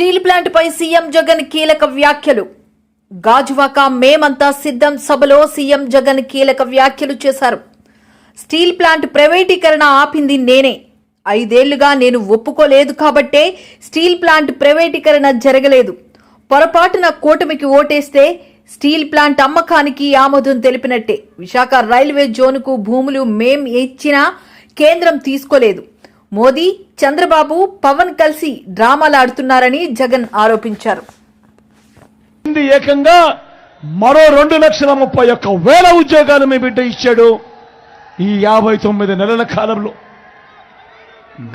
Steel plant పై CM Jagan కీలక వ్యాఖ్యలు. గాజువాక మేమంతా సిద్ధం సభలో సీఎం జగన్ కీలక వ్యాఖ్యలు చేశారు. స్టీల్ ప్లాంట్ ప్రైవేటీకరణ ఆపింది నేనే. ఐదేళ్ళుగా నేను ఒప్పుకోలేదు కాబట్టే స్టీల్ ప్లాంట్ ప్రైవేటీకరణ జరగలేదు. పొరపాటున కూటమికి ఓటేస్తే స్టీల్ ప్లాంట్ అమ్మకానికి ఆమోదం తెలిపినట్టే. విశాఖ రైల్వే జోన్కు భూములు మేం ఇచ్చినా కేంద్రం తీసుకోలేదు. మోదీ చంద్రబాబు పవన్ కలిసి డ్రామాలాడుతున్నారని జగన్ ఆరోపించారు. ఏకంగా మరో రెండు లక్షల ముప్పై ఒక్క వేల ఉద్యోగాలు మీ బిడ్డ ఇచ్చాడు ఈ యాభై తొమ్మిది నెలల కాలంలో.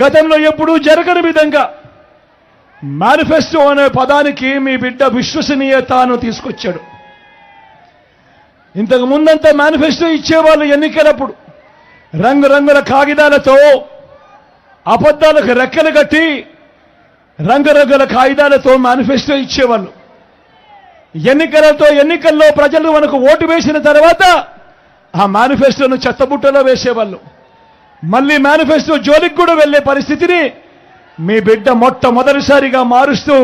గతంలో ఎప్పుడూ జరగని విధంగా మేనిఫెస్టో అనే పదానికి మీ బిడ్డ విశ్వసనీయతను తీసుకొచ్చాడు. ఇంతకు ముందంతా మేనిఫెస్టో ఇచ్చేవాళ్ళు ఎన్నికలప్పుడు రంగురంగుల కాగితాలతో అబద్ధాలకు రెక్కలు కట్టి రంగురంగుల కాగితాలతో మేనిఫెస్టో ఇచ్చేవాళ్ళు. ఎన్నికలతో ఎన్నికల్లో ప్రజలు మనకు ఓటు వేసిన తర్వాత ఆ మేనిఫెస్టోను చెత్తబుట్టలో వేసేవాళ్ళు. మళ్ళీ మేనిఫెస్టో జోలికి కూడా వెళ్ళే పరిస్థితిని మీ బిడ్డ మొట్టమొదటిసారిగా మారుస్తూ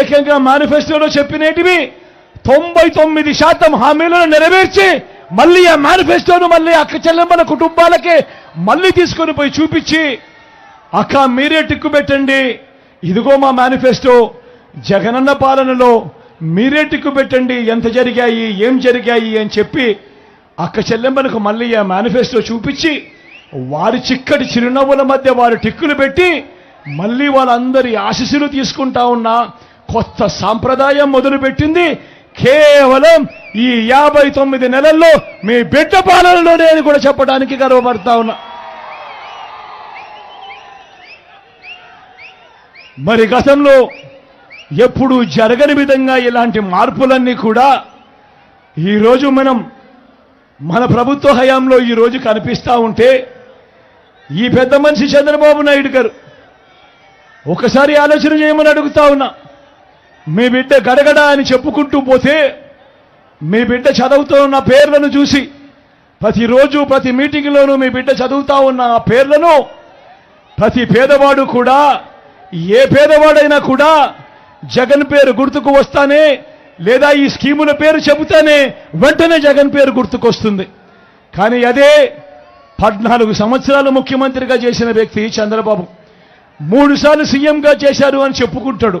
ఏకంగా మేనిఫెస్టోలో చెప్పినేటివి తొంభై తొమ్మిది శాతం హామీలను నెరవేర్చి మళ్ళీ ఆ మేనిఫెస్టోను మళ్ళీ అక్క చెల్లెమ్మల కుటుంబాలకే మళ్ళీ తీసుకొని పోయి చూపించి అక్క మీరే టిక్కు పెట్టండి. ఇదిగో మా మేనిఫెస్టో. జగనన్న పాలనలో మీరే టిక్కు పెట్టండి. ఎంత జరిగాయి? ఏం జరిగాయి? అని చెప్పి అక్క చెల్లెమ్మలకు మళ్ళీ ఆ మేనిఫెస్టో చూపించి వారి చిక్కటి చిరునవ్వుల మధ్య వారు టిక్కులు పెట్టి మళ్ళీ వాళ్ళందరి ఆశీస్సులు తీసుకుంటా ఉన్న కొత్త సాంప్రదాయం మొదలుపెట్టింది. కేవలం ఈ యాభై తొమ్మిది నెలల్లో మీ బిడ్డ పాలనలోనే అని కూడా చెప్పడానికి గర్వపడతా ఉన్నా. మరి గతంలో ఎప్పుడు జరగని విధంగా ఇలాంటి మార్పులన్నీ కూడా ఈరోజు మనం మన ప్రభుత్వ హయాంలో ఈరోజు కనిపిస్తూ ఉంటే ఈ పెద్ద మనిషి చంద్రబాబు నాయుడు గారు ఒకసారి ఆలోచన చేయమని అడుగుతా ఉన్నా. మీ బిడ్డ గడగడ అని చెప్పుకుంటూ పోతే మీ బిడ్డ చదువుతూ ఉన్న పేర్లను చూసి ప్రతిరోజు ప్రతి మీటింగ్లోనూ మీ బిడ్డ చదువుతా ఉన్న ఆ పేర్లను ప్రతి పేదవాడు కూడా ఏ పేదవాడైనా కూడా జగన్ పేరు గుర్తుకు వస్తానే లేదా ఈ స్కీముల పేరు చెబుతానే వెంటనే జగన్ పేరు గుర్తుకొస్తుంది. కానీ అదే పద్నాలుగు సంవత్సరాలు ముఖ్యమంత్రిగా చేసిన వ్యక్తి చంద్రబాబు. మూడు సార్లు సీఎంగా చేశారు అని చెప్పుకుంటాడు.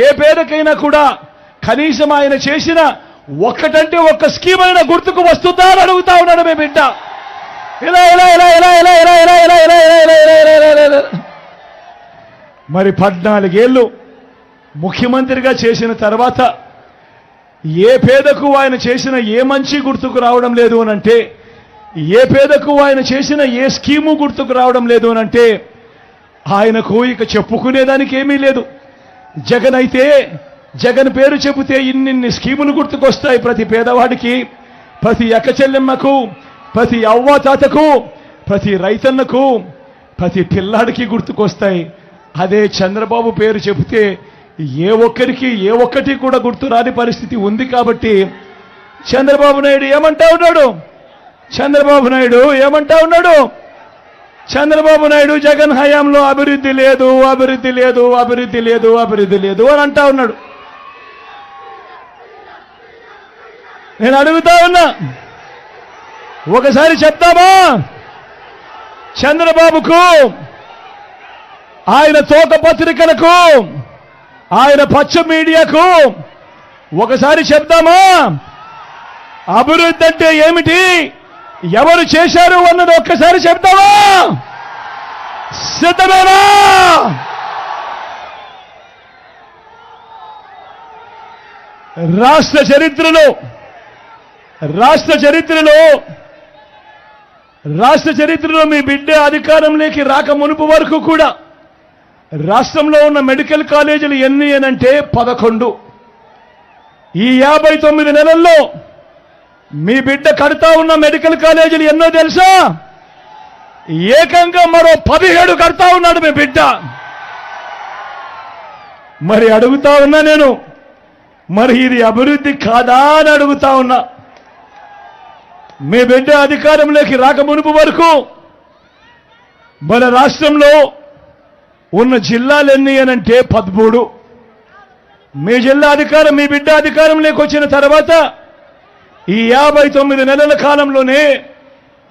ఏ పేరుకైనా కూడా కనీసం ఆయన చేసిన ఒక్కటంటే ఒక్క స్కీమ్ అయినా గుర్తుకు వస్తుందా అని అడుగుతా ఉన్నాడు మీ బిడ్డ ఇలా ఇలా ఇలా ఇలా ఇలా ఇలా ఇలా ఇలా ఇలా ఇలా ఇలా ఇలా ఇలా ఇలా ఇలా మరి పద్నాలుగేళ్ళు ముఖ్యమంత్రిగా చేసిన తర్వాత ఏ పేదకు ఆయన చేసిన ఏ మంచి గుర్తుకు రావడం లేదు అనంటే ఏ పేదకు ఆయన చేసిన ఏ స్కీము గుర్తుకు రావడం లేదు అనంటే ఆయనకు ఇక చెప్పుకునేదానికి ఏమీ లేదు జగన్ అయితే జగన్ పేరు చెబితే ఇన్నిన్ని స్కీములు గుర్తుకొస్తాయి ప్రతి పేదవాడికి ప్రతి ఎక్కచెల్లెమ్మకు ప్రతి అవ్వ తాతకు ప్రతి రైతన్నకు ప్రతి పిల్లాడికి గుర్తుకొస్తాయి. అదే చంద్రబాబు పేరు చెబితే ఏ ఒక్కరికి ఏ ఒక్కటి కూడా గుర్తు రాని పరిస్థితి ఉంది కాబట్టి చంద్రబాబు నాయుడు ఏమంటా ఉన్నాడు? చంద్రబాబు నాయుడు ఏమంటా ఉన్నాడు? చంద్రబాబు నాయుడు జగన్ హయాంలో అభివృద్ధి లేదు అభివృద్ధి లేదు అభివృద్ధి లేదు అభివృద్ధి లేదు అని అంటా ఉన్నాడు. నేను అడుగుతా ఉన్నా ఒకసారి చెప్తామా? చంద్రబాబుకు ఆయన తోక పత్రికలకు ఆయన పచ్చ మీడియాకు ఒకసారి చెప్తామా? అభివృద్ధి అంటే ఏమిటి? ఎవరు చేశారు అన్నది ఒక్కసారి చెప్తావా? సిద్ధమేనా? రాష్ట్ర చరిత్రలో రాష్ట్ర చరిత్రలో రాష్ట్ర చరిత్రలో మీ బిడ్డ అధికారంలోకి రాక మునుపు వరకు కూడా రాష్ట్రంలో ఉన్న మెడికల్ కాలేజీలు ఎన్ని అనంటే పదకొండు. ఈ యాభై తొమ్మిది నెలల్లో మీ బిడ్డ కడతా ఉన్న మెడికల్ కాలేజీలు ఎన్నో తెలుసా? ఏకంగా మరో పదిహేడు కడతా ఉన్నాడు మీ బిడ్డ. మరి అడుగుతా ఉన్నా నేను. మరి ఇది అభివృద్ధి కాదా అని అడుగుతా ఉన్నా. మీ బిడ్డ అధికారంలోకి రాక మునుపు వరకు మన రాష్ట్రంలో ఉన్న జిల్లాలు ఎన్ని అనంటే పదమూడు. మీ జిల్లా అధికారం మీ బిడ్డ అధికారంలోకి వచ్చిన తర్వాత ఈ యాభై తొమ్మిది నెలల కాలంలోనే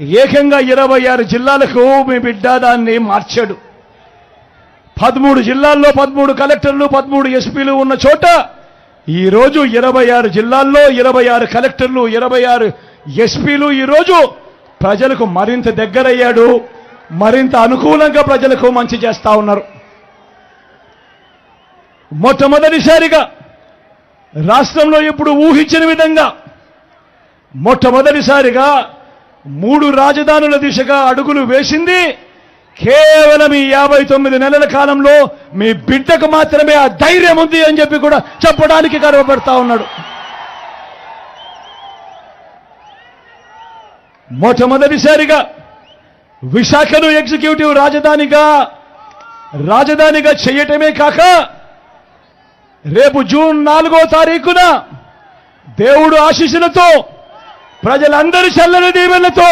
ఏకంగా ఇరవై ఆరు జిల్లాలకు మీ బిడ్డ దాన్ని మార్చాడు. పదమూడు జిల్లాల్లో పదమూడు కలెక్టర్లు పదమూడు ఎస్పీలు ఉన్న చోట ఈరోజు ఇరవై ఆరు జిల్లాల్లో ఇరవై ఆరు కలెక్టర్లు ఇరవై ఆరు ఎస్పీలు ఈరోజు ప్రజలకు మరింత దగ్గరయ్యాడు. మరింత అనుకూలంగా ప్రజలకు మంచి చేస్తా ఉన్నారు. మొట్టమొదటిసారిగా రాష్ట్రంలో ఇప్పుడు ఊహించిన విధంగా మొట్టమొదటిసారిగా మూడు రాజధానుల దిశగా అడుగులు వేసింది. కేవలం ఈ యాభై తొమ్మిది నెలల కాలంలో మీ బిడ్డకు మాత్రమే ఆ ధైర్యం ఉంది అని చెప్పి కూడా చెప్పడానికి గర్వపడతా ఉన్నాడు. మొట్టమొదటిసారిగా విశాఖను ఎగ్జిక్యూటివ్ రాజధానిగా రాజధానిగా చేయటమే కాక రేపు జూన్ నాలుగో తారీఖున దేవుడు ఆశీస్సులతో ప్రజలందరి చల్లని దీవెనతో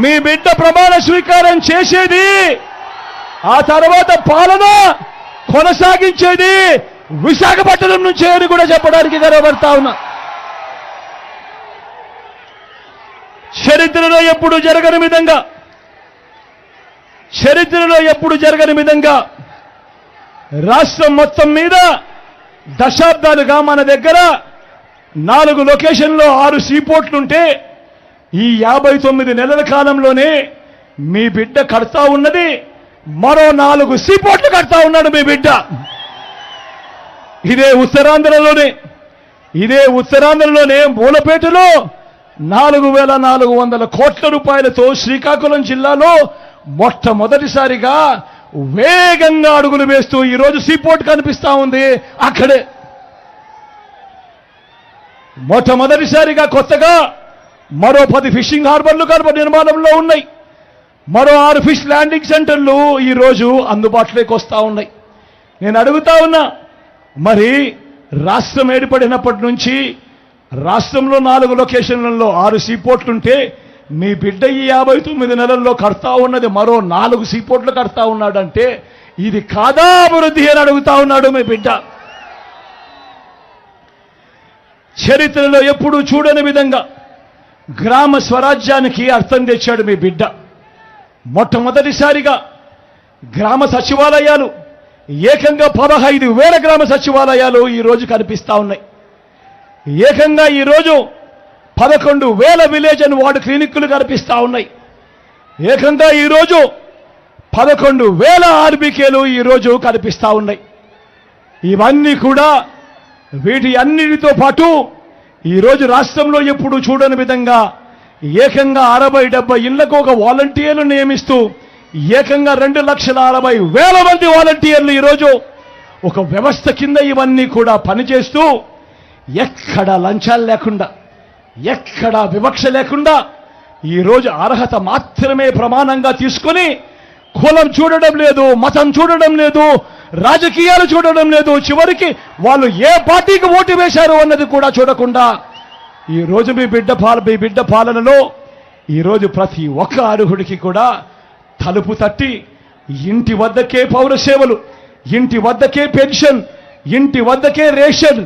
మీ బిడ్డ ప్రమాణ స్వీకారం చేసేది ఆ తర్వాత పాలన కొనసాగించేది విశాఖపట్నం నుంచే అని కూడా చెప్పడానికి గర్వపడతా ఉన్నా. చరిత్రలో ఎప్పుడు జరగని విధంగా చరిత్రలో ఎప్పుడు జరగని విధంగా రాష్ట్రం మొత్తం మీద దశాబ్దాలుగా మన దగ్గర నాలుగు లొకేషన్లో ఆరు సీపోర్ట్లుంటే ఈ యాభై తొమ్మిది నెలల కాలంలోనే మీ బిడ్డ కడతా ఉన్నది. మరో నాలుగు సీపోర్ట్లు కడతా ఉన్నాడు మీ బిడ్డ. ఇదే ఉత్తరాంధ్రలోనే ఇదే ఉత్తరాంధ్రలోనే మూలపేటలో నాలుగు వేల నాలుగు వందల కోట్ల రూపాయలతో శ్రీకాకుళం జిల్లాలో మొట్టమొదటిసారిగా వేగంగా అడుగులు వేస్తూ ఈరోజు సీపోర్ట్ కనిపిస్తా ఉంది. అక్కడే మొట్టమొదటిసారిగా కొత్తగా మరో పది ఫిషింగ్ హార్బర్లు కనుక నిర్మాణంలో ఉన్నాయి. మరో ఆరు ఫిష్ ల్యాండింగ్ సెంటర్లు ఈరోజు అందుబాటులోకి వస్తూ ఉన్నాయి. నేను అడుగుతా ఉన్నా మరి రాష్ట్రం ఏర్పడినప్పటి నుంచి రాష్ట్రంలో నాలుగు లొకేషన్లలో ఆరు సీపోర్ట్లుంటే మీ బిడ్డ ఈ యాభై తొమ్మిది నెలల్లో కడతా ఉన్నది మరో నాలుగు సీపోర్ట్లు కడతా ఉన్నాడంటే ఇది కాదా అభివృద్ధి అని అడుగుతా ఉన్నాడు మీ బిడ్డ. చరిత్రలో ఎప్పుడూ చూడని విధంగా గ్రామ స్వరాజ్యానికి అర్థం తెచ్చాడు మీ బిడ్డ. మొట్టమొదటిసారిగా గ్రామ సచివాలయాలు ఏకంగా పదహైదు వేల గ్రామ సచివాలయాలు ఈరోజు కనిపిస్తా ఉన్నాయి. ఏకంగా ఈరోజు పదకొండు వేల విలేజ్ అండ్ వార్డు క్లినిక్లు కనిపిస్తా ఉన్నాయి. ఏకంగా ఈరోజు పదకొండు వేల ఆర్బీకేలు ఈరోజు కనిపిస్తా ఉన్నాయి. ఇవన్నీ కూడా వీటి అన్నిటితో పాటు ఈరోజు రాష్ట్రంలో ఎప్పుడు చూడని విధంగా ఏకంగా అరవై డెబ్బై ఇళ్ళకు ఒక వాలంటీర్లు నియమిస్తూ ఏకంగా రెండు లక్షల అరవై వేల మంది వాలంటీర్లు ఈరోజు ఒక వ్యవస్థ కింద ఇవన్నీ కూడా పనిచేస్తూ ఎక్కడ లంచాలు లేకుండా ఎక్కడ వివక్ష లేకుండా ఈరోజు అర్హత మాత్రమే ప్రమాణంగా తీసుకొని కులం చూడడం లేదు మతం చూడడం లేదు రాజకీయాలు చూడడం లేదు. చివరికి వాళ్ళు ఏ పార్టీకి ఓటు వేశారు అన్నది కూడా చూడకుండా ఈ రోజు మీ బిడ్డ పాల మీ బిడ్డ పాలనలో ఈరోజు ప్రతి ఒక్క అర్హుడికి కూడా తలుపు తట్టి ఇంటి వద్దకే పౌర సేవలు ఇంటి వద్దకే పెన్షన్ ఇంటి వద్దకే రేషన్